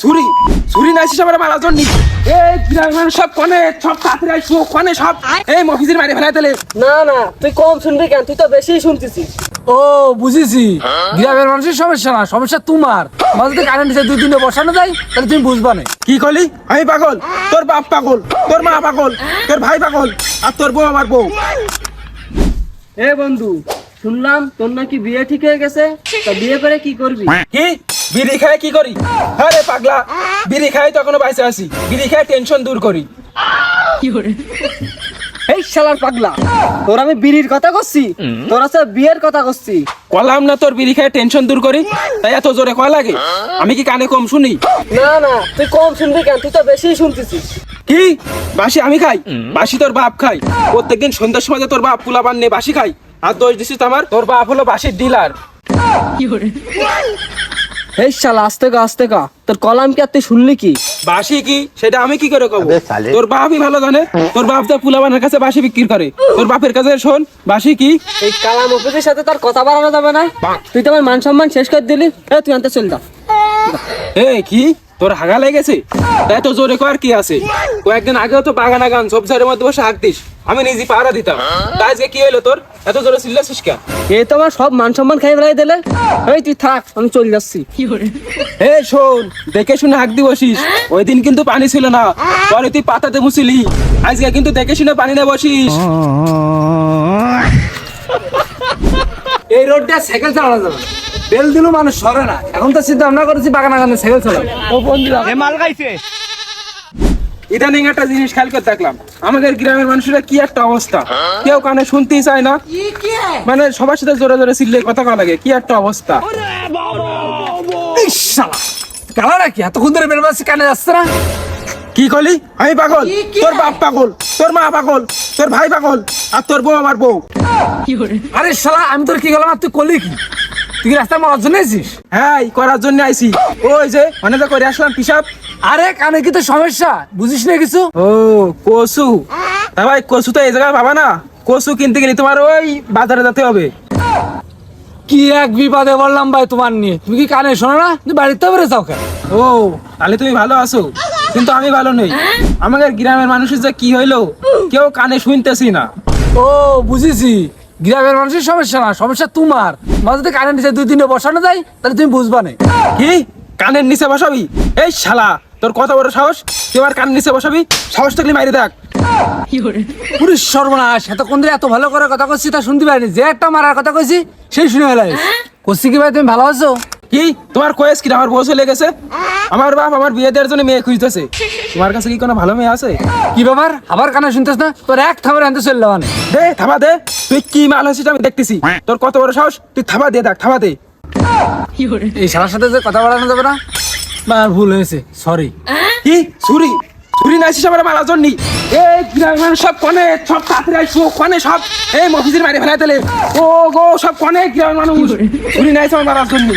ছুরি ছুরি নাইছিস আমার মারা জন্য। এই গ্রামের সব কনে সব তাড়াতাড়ি আইসো কনে সব। এই মফিজের মারি ফেলাই তাহলে না না তুই কম শুনবি কেন? তুই তো বেশি শুনতেছিস। ও বুঝেছি। গ্রামের মানুষের সমস্যা না সমস্যা তোমার। যদি কারেন্ট দুই দিনে বসানো যায় তাহলে তুমি বুঝবা না। কি করলি আমি পাগল। তোর বাপ পাগল তোর মা পাগল তোর ভাই পাগল আর তোর বউ আমার বউ। এ বন্ধু শুনলাম তোর নাকি বিয়ে ঠিক হয়ে গেছে। তা বিয়ে করে কি করবি? কি? বিড়ি খায় কি করি? আরে পাগলা। বিড়ি খাই তখনও বাইসে আসি বিড়ি খায় টেনশন দূর করি? এই শালার পাগলা তোর আমি বিড়ির কথা করছি তোর আছে বিয়ের কথা করছি কলাম না তোর বিড়ি খায় টেনশন দূর করি তাই এত জোরে কয় লাগে? আমি কি কানে কম শুনি? না না তুই কম শুনবি কেন? তুই তো বেশি শুনতেছিস। কি? বাসি আমি খাই? বাসি তোর বাপ খাই প্রত্যেকদিন সন্ধ্যার সময় তোর বাপ পোলা বান্নে বাসি খাই আর দোষ দিছিস তো আমার? তোর বাপ হলো বাসির ডিলার এই শালা আস্তে কা আস্তে কা। তোর কলাম কি আর তুই শুনলি কি? বাসি কি? সেটা আমি কি করে কব? তোর বাপই ভালো জানে। তোর বাপ তো পুলাবানের কাছে বাসি বিক্রি করে। তোর বাপের কাছে শোন বাসি কি? এই কালাম অফিসের সাথে তার কথা বাড়ানো যাবে না। তুই তো আমার মান সম্মান শেষ করে দিলি। এ তুই আনতে চল যা। এ কি? তোর হাগা লেগেছে? তাই তো জোরে কর কি আছে? কয়েকদিন আগেও তো বাগানা গান সব সাইডের মধ্যে বসে হাঁক দিস আমি নিজে পাহারা দিতাম। তাই আজকে কি হলো তোর? এত জোরে চিল্লাছিস কেন? এই তো আমার সব মান সম্মান খাই ফেলাই দিলে। এই তুই থাক আমি চলে যাচ্ছি। এ শোন দেখে শুনে হাঁক দি বসিস ওই দিন কিন্তু পানি ছিল না। পরে তুই পাতাতে মুছিলি। আজকে কিন্তু দেখে শুনে পানি না বসিস। এই রোডটা সাইকেল চালানো যাবে। তেল দিলেও মানুষ সরে না। এখন তো চিন্তা ভাবনা করেছি বাগান আগানে সাইকেল চালাবো ও বন্ধুরা ইদানিং একটা জিনিস খেয়াল করে দেখলাম আমাদের গ্রামের মানুষেরা কি একটা অবস্থা। কেউ কানে শুনতেই চায় না। মানে সবার সাথে জোরে জোরে চিল্লে কথা কওয়া লাগে কি একটা অবস্থা। ইস, শালা কালারা কি? এতক্ষণ ধরে বের বাসি কানে যাচ্ছে না? কি করলি আমি পাগল। তোর বাপ পাগল তোর মা পাগল তোর ভাই পাগল। আর তোর বউ আমার বউ। আরে শালা আমি তোর কি গেলাম আর তুই করলি কি? তুই কি রাস্তায় মারার জন্য হ্যাঁ করার জন্য আইছি। ওই যে মানে তো করে আসলাম পিসাব। আরে কানে কি তো সমস্যা? বুঝিস না কিছু? ও কসু। তা ভাই কসু তো এই জায়গায় পাবা না। কসু কিনতে গেলে তোমার ওই বাজারে যেতে হবে। কি এক বিপদে বললাম ভাই তোমার নিয়ে? তুমি কি কানে শোনো না? তুমি বাড়িতে বেড়ে যাও কেন? ও তাহলে তুমি ভালো আছো। কিন্তু আমি ভালো নই। আমাদের গ্রামের মানুষের যে কি হইল কেউ কানে শুনতেছি না। ও বুঝেছি। গ্রামের মানুষের সমস্যা না সমস্যা তোমার। তোমার যদি কারেন্ট দিতে দুই দিনে বসানো যায় তাহলে তুমি বুঝবা না। কি? কানের নিচে বসাবি? এই শালা তোর কত বড় সাহস? তুই আমার কানের নিচে বসাবি? সাহস থাকলে মারি দেখ। পুরুষ সর্বনাশ এতক্ষণ ধরে এত ভালো করে কথা কইছি তা শুনতে পারিনি যে একটা মারার কথা কইছি সেই শুনে ফেলাই কইছি কি ভাই তুমি ভালো আছো? কি? তোমার কয়েস কি? আমার বউ চলে গেছে? আমার বাপ আমার বিয়ে দেওয়ার জন্য মেয়ে খুঁজতেছে। তোমার কাছে কি কোনো ভালো মেয়ে আছে? কি ব্যাপার? আবার কানে শুনতেছ না? তোর এক থামের আনতে চললে মানে। দে থাবা দে। তুই কি মাল হচ্ছিস আমি দেখতেছি। তোর কত বড় সাহস? তুই থাবা দে দেখ থাবা দে। এই শালার সাথে যে কথা বলানো যাবে না? বা ভুল হয়েছে। সরি কি? ছুরি? ছুরি নাইছিস আমার মারার জন্য? এই গ্রামের সব কনে, সব তাড়াতাড়ি আইসো কনে সব। এই মফিজের মারি ফেলাই তেলে ও গো, সব কনে গ্রামের মানুষ। ছুরি নাই সময় মারার জন্য